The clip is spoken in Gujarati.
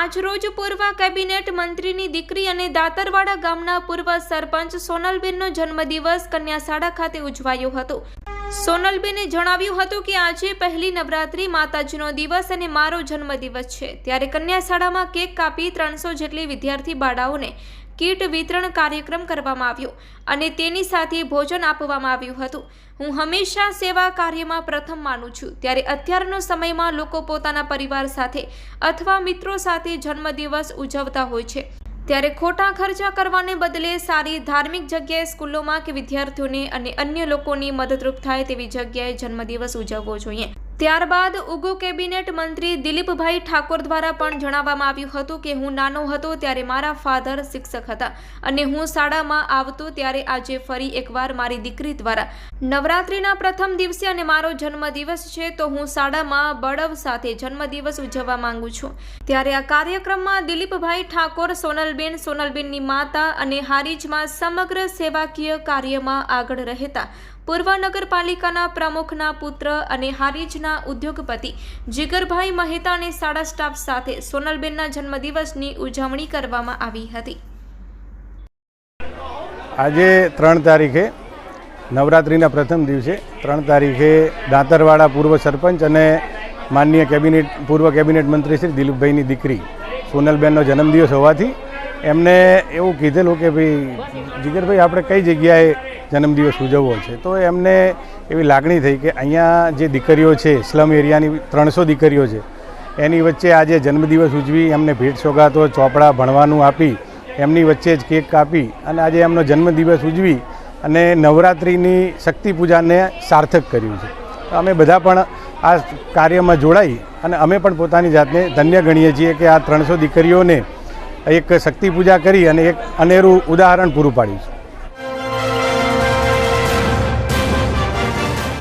આજરોજ પૂર્વ કેબિનેટ મંત્રીની દીકરી અને દાતરવાડા ગામના પૂર્વ સરપંચ સોનલબેનનો જન્મદિવસ કન્યાશાળા ખાતે ઉજવાયો હતો. સોનલબેને જણાવ્યું હતું કે આજે પહેલી નવરાત્રી માતાજીનો દિવસ અને મારો જન્મદિવસ છે. ત્યારે કન્યાશાળામાં કેક કાપી ત્રણસો જેટલી વિદ્યાર્થી બાળાઓને કીટ વિતરણ કાર્યક્રમ કરવામાં આવ્યો અને તેની સાથે ભોજન આપવામાં આવ્યું હતું. હું હંમેશા સેવા કાર્યમાં પ્રથમ માનું છું. ત્યારે અત્યારનો સમયમાં લોકો પોતાના પરિવાર સાથે અથવા મિત્રો સાથે જન્મદિવસ ઉજવતા હોય છે. ત્યારે ખોટા ખર્ચા કરવાને બદલે સારી ધાર્મિક જગ્યાએ સ્કૂલોમાં કે વિદ્યાર્થીઓને અને અન્ય લોકોની મદદરૂપ થાય તેવી જગ્યાએ જન્મદિવસ ઉજવવો જોઈએ. ત્યારબાદ ઉગો કેબિનેટ મંત્રી દિલીપભાઈ ઠાકોર દ્વારા પણ જણાવવામાં આવ્યું હતું કે હું નાનો હતો ત્યારે મારા ફાધર શિક્ષક હતા અને હું શાળામાં આવતો ત્યારે આજે ફરી એકવાર મારી દીકરી દ્વારા નવરાત્રિના પ્રથમ દિવસે અને મારો જન્મદિવસ છે તો હું શાળામાં બળવ સાથે જન્મદિવસ ઉજવવા માંગુ છું. ત્યારે આ કાર્યક્રમમાં દિલીપભાઈ ઠાકોર, સોનલબેન, સોનલબેનની માતા અને હારીજમાં સમગ્ર સેવાકીય કાર્યમાં આગળ રહેતા પૂર્વ નગરપાલિકાના પ્રમુખના પુત્ર અને હારીજના ઉદ્યોગપતિ જીગરભાઈ મહેતા અને શાળા સ્ટાફ સાથે સોનલબેનના જન્મદિવસની ઉજવણી કરવામાં આવી હતી. આજે ત્રણ તારીખે નવરાત્રિના પ્રથમ દિવસે ત્રણ તારીખે દાંતરવાડા પૂર્વ સરપંચ અને માનનીય કેબિનેટ, પૂર્વ કેબિનેટ મંત્રી શ્રી દિલીપભાઈની દીકરી સોનલબેનનો જન્મદિવસ હોવાથી એમને એવું કીધેલું કે ભાઈ, જીગરભાઈ, આપણે કઈ જગ્યાએ જન્મદિવસ ઉજવવો છે. તો એમને એવી લાગણી થઈ કે અહીંયા જે દીકરીઓ છે, સ્લમ એરિયાની ત્રણસો દીકરીઓ છે, એની વચ્ચે આજે જન્મદિવસ ઉજવી, એમને ભેટ સોગાતો, ચોપડા ભણવાનું આપી, એમની વચ્ચે જ કેક કાપી અને આજે એમનો જન્મદિવસ ઉજવી અને નવરાત્રિની શક્તિ પૂજાને સાર્થક કર્યું છે. અમે બધા પણ આ કાર્યમાં જોડાઈ અને અમે પણ પોતાની જાતને ધન્ય ગણીએ છીએ કે આ ત્રણસો દીકરીઓને એક શક્તિ પૂજા કરી અને એક અનેરું ઉદાહરણ પૂરું પાડ્યું છે.